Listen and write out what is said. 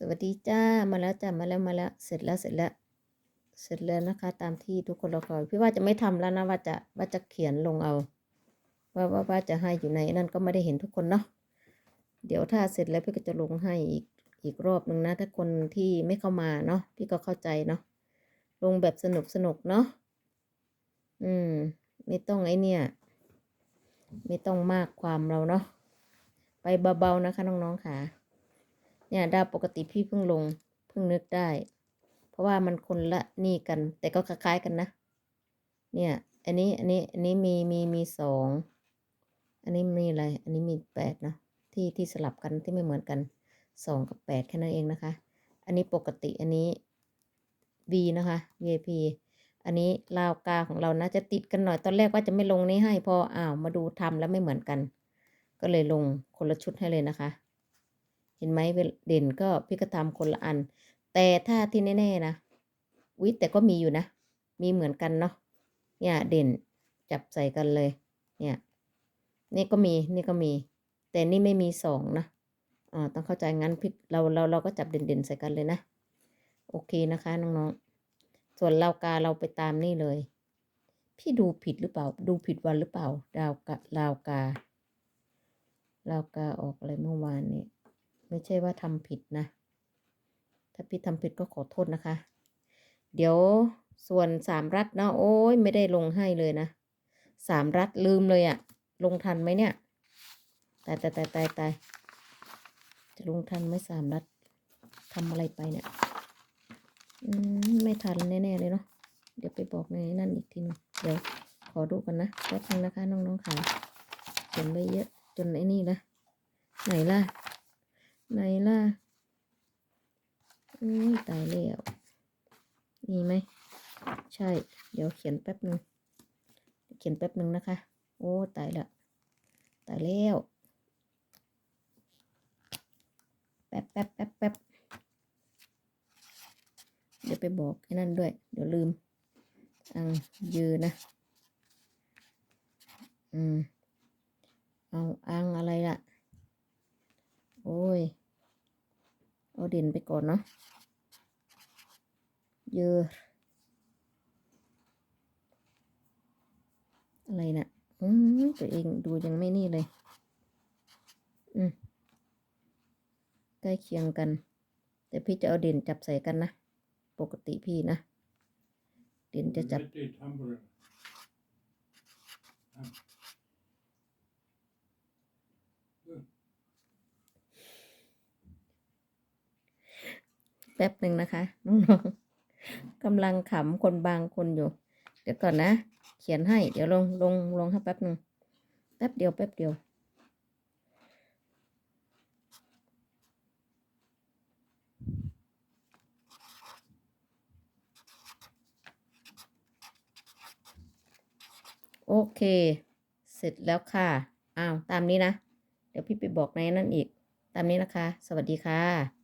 สวัสดีจ้ามาแล้วจ้ามาแล้วมาแล้วเสร็จแล้วเสร็จแล้ว เสร็จแล้วนะคะ ตามที่ทุกคนรอคอยพี่ว่าจะไม่ทำแล้วนะว่าจะว่าจะเขียนลงเอา ว่าว่าว่าจะให้อยู่ในนั่นก็ไม่ได้เห็นทุกคนเนาะเดี๋ยวถ้าเสร็จแล้วพี่ก็จะลงให้อีกอีกรอบหนึ่งนะ ถ้าคนที่ไม่เข้ามาเนาะพี่ก็เข้าใจเนาะลงแบบสนุกสนุกเนาะอืม ไม่ต้องไอเนี่ย ไม่ต้องมากความเราเนาะไปเบาๆนะคะน้องๆค่ะ เนี่ยดาวปกติพี่เพิ่งลงเพิ่งนึกได้ เพราะว่ามันคนละนี่กัน แต่ก็คล้ายๆกันนะ เนี่ย อันนี้อันนี้อันนี้มีมีมีสองอันนี้มีอะไร อันนี้มีแปดนะที่ที่สลับกันที่ไม่เหมือนกันสองกับแปดแค่นั้นเองนะคะ อันนี้ปกติอันนี้ V นะคะ VIP อันนี้ลาวกาของเรานะจะติดกันหน่อยตอนแรกว่าจะไม่ลงนี้ให้พออ้าวมาดูทำแล้วไม่เหมือนกัน ก็เลยลงคนละชุดให้เลยนะคะ เห็นไหมเด่นก็พี่ก็ทำคนละอัน แต่ถ้าที่แน่ๆนะวิแต่ก็มีอยู่นะ มีเหมือนกันเนาะเนี่ยเด่นจับใส่กันเลย เนี่ย นี่ก็มีนี่ก็มี แต่นี่ไม่มีสองนะอ่าต้องเข้าใจงั้นพี่เราเราเราก็จับเด่นๆใส่กันเลยนะ โอเคนะคะน้องๆ ส่วนลาวกาเราไปตามนี่เลย พี่ดูผิดหรือเปล่า ดูผิดวันหรือเปล่า ดาวกะลาวกาลาวกาออกอะไรเมื่อวานนี้ ไม่ใช่ว่าทำผิดนะ ถ้าพี่ทำผิดก็ขอโทษนะคะ เดี๋ยวส่วนสามรัฐนะโอ้ยไม่ได้ลงให้เลยนะสามรัฐลืมเลยอะลงทันไหมเนี่ยตายตายตายตายตายจะลงทันไหมสามรัฐทำอะไรไปเนี่ยอืมไม่ทันแน่ๆเลยเนาะเดี๋ยวไปบอกในนั่นอีกทีหนึงเดี๋ยวขอดูกันนะแป๊บนึงนะคะน้องๆค่ะเขียนไว้เยอะจนไอ้นี่ละไหนล่ะ ไหนล่ะอุ้ยตายแล้วมีไหม ใช่ เดี๋ยวเขียนแป๊บหนึ่ง เขียนแป๊บหนึ่งนะคะ โอ้ ตายละ ตายแล้ว แป๊บแป๊บแป๊บแป๊บเดี๋ยวไปบอกไอ้นั่นด้วย เดี๋ยวลืม อังยือนะ อืม เอาอังอะไรล่ะ โอ้ย เอาเด่นไปก่อนเนาะเยอะอะไรนะ่ะอืมตัวเองดูยังไม่นี่เลย อืมใกล้เคียงกัน แต่พี่จะเอาเด่นจับใส่กันนะ ปกติพี่นะ เด่นจะจับ แป๊บหนึ่งนะคะน้องๆกำลังขำคนบางคนอยู่ เดี๋ยวก่อนนะ เขียนให้ เดี๋ยวลงลงลงให้แป๊บหนึ่งแป๊บเดียวแป๊บเดียวโอเค เสร็จแล้วค่ะ อ้าว ตามนี้นะ เดี๋ยวพี่ไปบอกในนั่นอีก ตามนี้นะคะ สวัสดีค่ะ